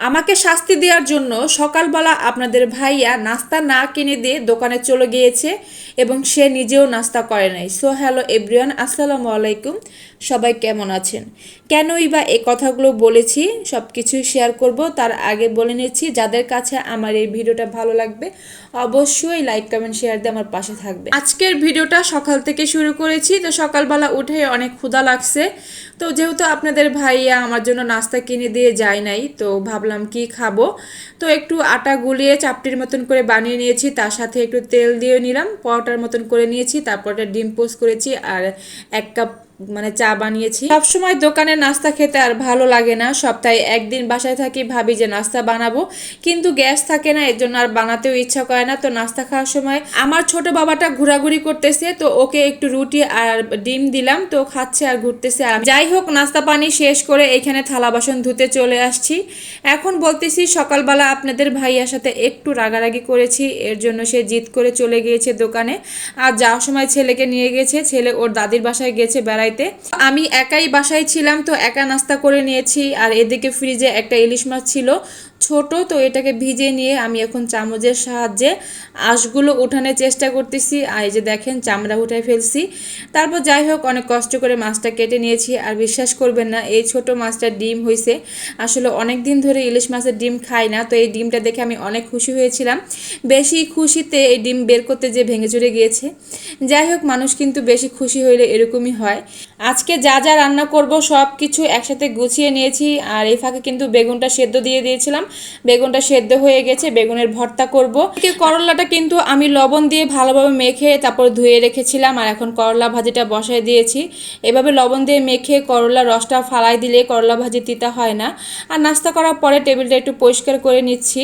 আমাকে শাস্তি দেওয়ার জন্য সকালবেলা আপনাদের ভাইয়া নাস্তা না কিনে দিয়ে দোকানে চলে গিয়েছে এবং সে নিজেও নাস্তা করে নাই। সো হ্যালো এভরিওয়ান আসসালামু আলাইকুম। সবাই কেমন আছেন? কেনই বা এই কথাগুলো বলেছি সব কিছুই শেয়ার করব। তার আগে বলে নিচ্ছি, যাদের কাছে আমার এই ভিডিওটা ভালো লাগবে, অবশ্যই লাইক কমেন্ট শেয়ার দিয়ে আমার পাশে থাকবে আজকের ভিডিওটা সকাল থেকে শুরু করেছি, তো সকালবেলা উঠে অনেক ক্ষুধা লাগছে। তো যেহেতু আপনাদের ভাইয়া আমার জন্য নাস্তা কিনে দিয়ে যায় নাই, তো ভাবলাম কি খাব। তো একটু আটা গুলিয়ে চাপটির মতন করে বানিয়ে নিয়েছি, তার সাথে একটু তেল দিয়ে নিলাম, পরোটার মতন করে নিয়েছি, তারপর ডিম পোস্ট করেছি, আর এক কাপ মানে চা বানিয়েছি। সবসময় দোকানে নাস্তা খেতে আর ভালো লাগে না। সপ্তাহে একদিন বাসায় থাকি, ভাবি যে নাস্তা বানাবো। কিন্তু গ্যাস থাকে না, এর জন্য আর বানাতেও ইচ্ছা করে না। তো নাস্তা খাওয়ার সময় আমার ছোট বাবাটা ঘোরাঘুরি করতেছে, তো ওকে একটু রুটি আর ডিম দিলাম। তো খাচ্ছে আর ঘুরতেছে। আর যাই হোক, নাস্তা পানি শেষ করে এখানে থালা বাসন ধুতে চলে আসছি। এখন বলতেছি, সকালবেলা আপনাদের ভাইয়ার সাথে একটু রাগারাগি করেছি। এর জন্য সে জিদ করে চলে গিয়েছে দোকানে। আর যাওয়ার সময় ছেলেকে নিয়ে গেছে। ছেলে ওর দাদির বাসায় গেছে বেড়াইতে আমি একাই বাসায় ছিলাম, তো একা নাস্তা করে নিয়েছি। আর এদিকে ফ্রিজে একটা ইলিশ মাছ ছিল। ছোট, তো এটাকে ভিজে নিয়ে আমি এখন চামচের সাহায্যে আঁশগুলো উঠানোর চেষ্টা করতেছি। আর এই যে দেখেন, চামড়া উঠাই ফেলছি। তারপর যাই হোক, অনেক কষ্ট করে মাছটা কেটে নিয়েছি। আর বিশ্বাস করবেন না, এই ছোট মাছটার ডিম হয়েছে আসলে অনেক দিন ধরে ইলিশ মাছের ডিম খাই না, তো এই ডিমটা দেখে আমি অনেক খুশি হয়েছিলাম। বেশি খুশিতে এই ডিম বের করতে যে ভেঙে চুরে গিয়েছে। যাই হোক, মানুষ কিন্তু বেশি খুশি হইলে এরকমই হয়। আজকে যা যা রান্না করব সব কিছু একসাথে গুছিয়ে নিয়েছি। আর এই ফাঁকে কিন্তু বেগুনটা সেদ্ধ দিয়ে দিয়েছিলাম। বেগুনটা সেদ্ধ হয়ে গেছে, বেগুনের ভর্তা করব। এদিকে করলাটা কিন্তু আমি লবণ দিয়ে ভালোভাবে মেখে তারপর ধুয়ে রেখেছিলাম, আর এখন করলা ভাজিটা বসায় দিয়েছি। এভাবে লবণ দিয়ে মেখে করলা রসটা ফালাই দিলে করলা ভাজি তিতা হয় না। আর নাস্তা করার পরে টেবিলটা একটু পরিষ্কার করে নিচ্ছি।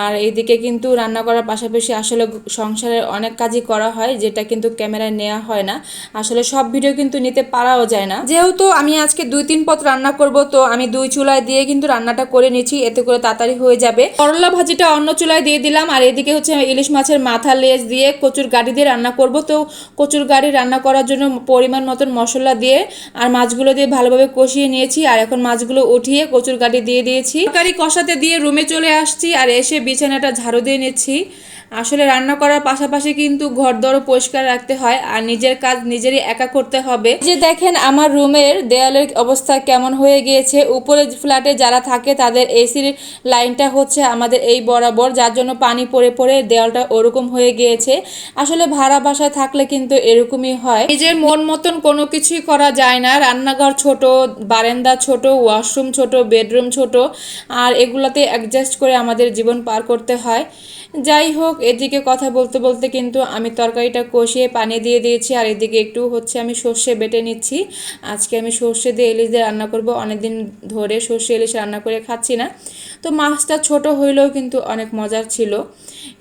আর এইদিকে কিন্তু রান্না করার পাশাপাশি আসলে সংসারের অনেক কাজই করা হয়, যেটা কিন্তু ক্যামেরায় নেওয়া হয় না। আসলে সব ভিডিও কিন্তু নিতে পারাও যায় না। যেহেতু আমি আজকে দুই তিন পথ রান্না করব, তো আমি দুই চুলায় দিয়ে কিন্তু রান্নাটা করে নিচ্ছি, এতে করে তাড়াতাড়ি হয়ে যাবে। করলা ভাজিটা অন্য চুলায় দিয়ে দিলাম, আর এদিকে হচ্ছে ইলিশ মাছের মাথা লেজ দিয়ে কচুর গাড়ি দিয়ে রান্না করব। তো কচুর গাড়ি রান্না করার জন্য পরিমাণ মতন মশলা দিয়ে আর মাছগুলো দিয়ে ভালোভাবে কষিয়ে নিয়েছি, আর এখন মাছগুলো উঠিয়ে কচুর গাড়ি দিয়ে দিয়েছি। তরকারি কষাতে দিয়ে রুমে চলে আসছি, আর এসে বিছানাটা ঝাড়ু দিয়ে নিচ্ছি। আসলে রান্না করার পাশাপাশি কিন্তু ঘর দরও পরিষ্কার রাখতে হয় আর নিজের কাজ নিজেরই একা করতে হবে। যে দেখেন আমার রুমের দেয়ালের অবস্থা কেমন হয়ে গিয়েছে। উপরে ফ্ল্যাটে যারা থাকে তাদের এসির লাইনটা হচ্ছে আমাদের এই বরাবর, যার জন্য পানি পড়ে পড়ে দেওয়ালটা ওরকম হয়ে গিয়েছে। আসলে ভাড়া বাসায় থাকলে কিন্তু এরকমই হয়। নিজের মন মতন কোনো কিছুই করা যায় না। রান্নাঘর ছোট, বারান্দা ছোট, ওয়াশরুম ছোট, বেডরুম ছোট, আর এগুলাতে অ্যাডজাস্ট করে আমাদের জীবন পার করতে হয়। যাই হোক এদিকে কথা বলতে বলতে কিন্তু আমি তরকারিটা কষিয়ে পানি দিয়ে দিয়েছি, আর এদিকে একটু হচ্ছে আমি সর্ষে বেটে নিচ্ছি। আজকে আমি সর্ষে দিয়ে ইলিশ দিয়ে রান্না করব। অনেকদিন ধরে সর্ষে ইলিশ রান্না করে খাচ্ছি না। তো মাছটা ছোট হইলেও কিন্তু অনেক মজার ছিল।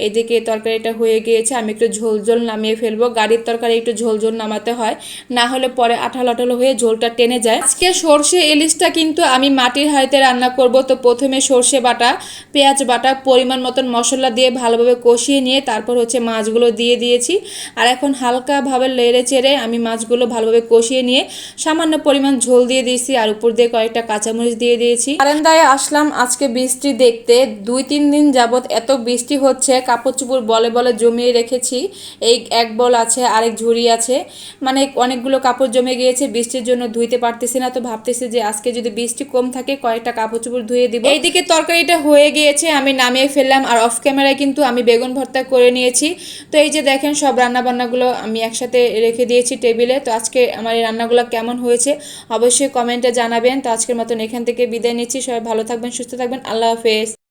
এদিকে তরকারিটা হয়ে গিয়েছে, আমি একটু ঝোল ঝোল নামিয়ে ফেলব। গাড়ির তরকারি একটু ঝোল ঝোল নামাতে হয়, না হলে পরে আঠালো আঠালো হয়ে ঝোলটা টেনে যায়। আজকে সর্ষে ইলিশটা কিন্তু আমি মাটির হাঁড়িতে রান্না করব। তো প্রথমে সর্ষে বাটা, পেঁয়াজ বাটা, পরিমাণ মতন মশলা দিয়ে ভালোভাবে কষিয়ে নিয়ে তারপর হচ্ছে মাছগুলো দিয়ে দিয়েছি। আর এখন হালকাভাবে লেড়ে চেড়ে আমি মাছগুলো ভালোভাবে কষিয়ে নিয়ে সামান্য পরিমাণ ঝোল দিয়ে দিয়েছি। আর উপর দিয়ে কয়েকটা কাঁচামরিচ দিয়ে দিয়েছি। বারান্দায় আসলাম, আজকে বৃষ্টি দেখতে দুই তিন দিন যাবত এত বৃষ্টি হচ্ছে, কাপড় চুপড় বলে বলে জমিয়ে রেখেছি, এই এক বল আছে, আরেক ঝুড়ি আছে। মানে অনেকগুলো কাপড় জমে গিয়েছে, বৃষ্টির জন্য ধুইতে পারতেছি না, তো ভাবতেছি যে আজকে যদি বৃষ্টি কম থাকে, কয়েকটা কাপড় চুপড় ধুয়ে দিব। এইদিকে তরকারিটা হয়ে গিয়েছে, আমি নামিয়ে ফেললাম, আর অফ ক্যামেরায় কিন্তু আমি বেগুন ভর্তা করে নিয়েছি। তো এই যে দেখেন, সব রান্না বান্নাগুলো আমি একসাথে রেখে দিয়েছি টেবিলে। তো আজকে আমার এই রান্নাগুলো কেমন হয়েছে, অবশ্যই কমেন্টে জানাবেন। তো আজকের মতন এখান থেকে বিদায় নিচ্ছি, সবাই ভালো থাকবেন, সুস্থ থাকবেন আল্লাহ হাফেজ।